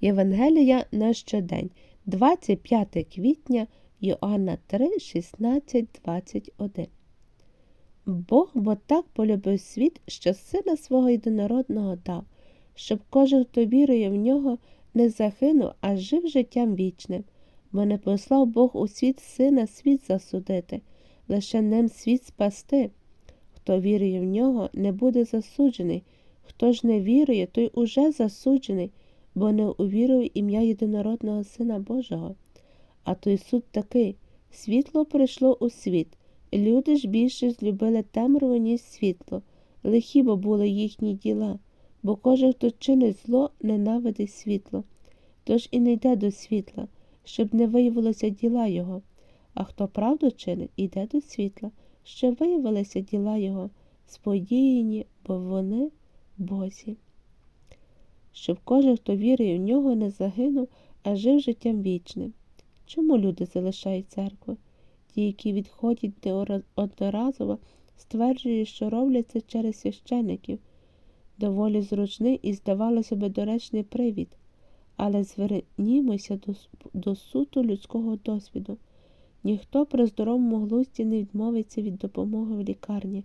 Євангелія на щодень, 25 квітня, Йоанна 3, 16, 21. Бог бо так полюбив світ, що сина свого єдинородного дав, щоб кожен, хто вірує в нього, не загинув, а жив життям вічним. Бо не послав Бог у світ сина світ засудити, лише ним світ спасти. Хто вірує в нього, не буде засуджений, хто ж не вірує, той уже засуджений, бо не увірив ім'я єдинородного Сина Божого. А той суд такий світло прийшло у світ. Люди ж більше злюбили темряву, ніж світло, лихі бо були їхні діла, бо кожен, хто чинить зло, ненавидить світло, тож і не йде до світла, щоб не виявилося діла його. А хто правду чинить, іде до світла, щоб виявилися діла його, сподіяні, бо вони Бозі. Щоб кожен, хто вірує в нього, не загинув, а жив життям вічним. Чому люди залишають церкву? Ті, які відходять одноразово, стверджують, що роблять це через священиків. Доволі зручний і, здавалося би, доречний привід, але звернімося до, до суто людського досвіду. Ніхто при здоровому глузді не відмовиться від допомоги в лікарні,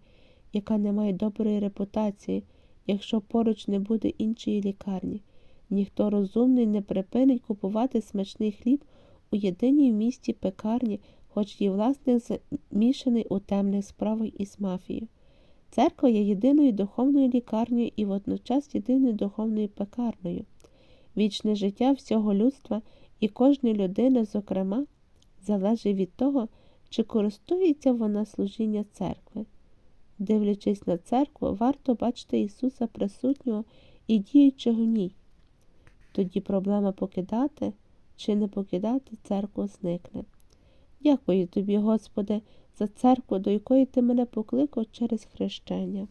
яка не має доброї репутації, якщо поруч не буде іншої лікарні. Ніхто розумний не припинить купувати смачний хліб у єдиній в місті пекарні, хоч її власник замішаний у темних справах із мафією. Церква є єдиною духовною лікарнею і водночас єдиною духовною пекарнею. Вічне життя всього людства і кожної людини, зокрема, залежить від того, чи користується вона служіння церкви. Дивлячись на церкву, варто бачити Ісуса присутнього і діючого в ній. Тоді проблема покидати чи не покидати церкву зникне. Дякую тобі, Господи, за церкву, до якої ти мене покликав через хрещення.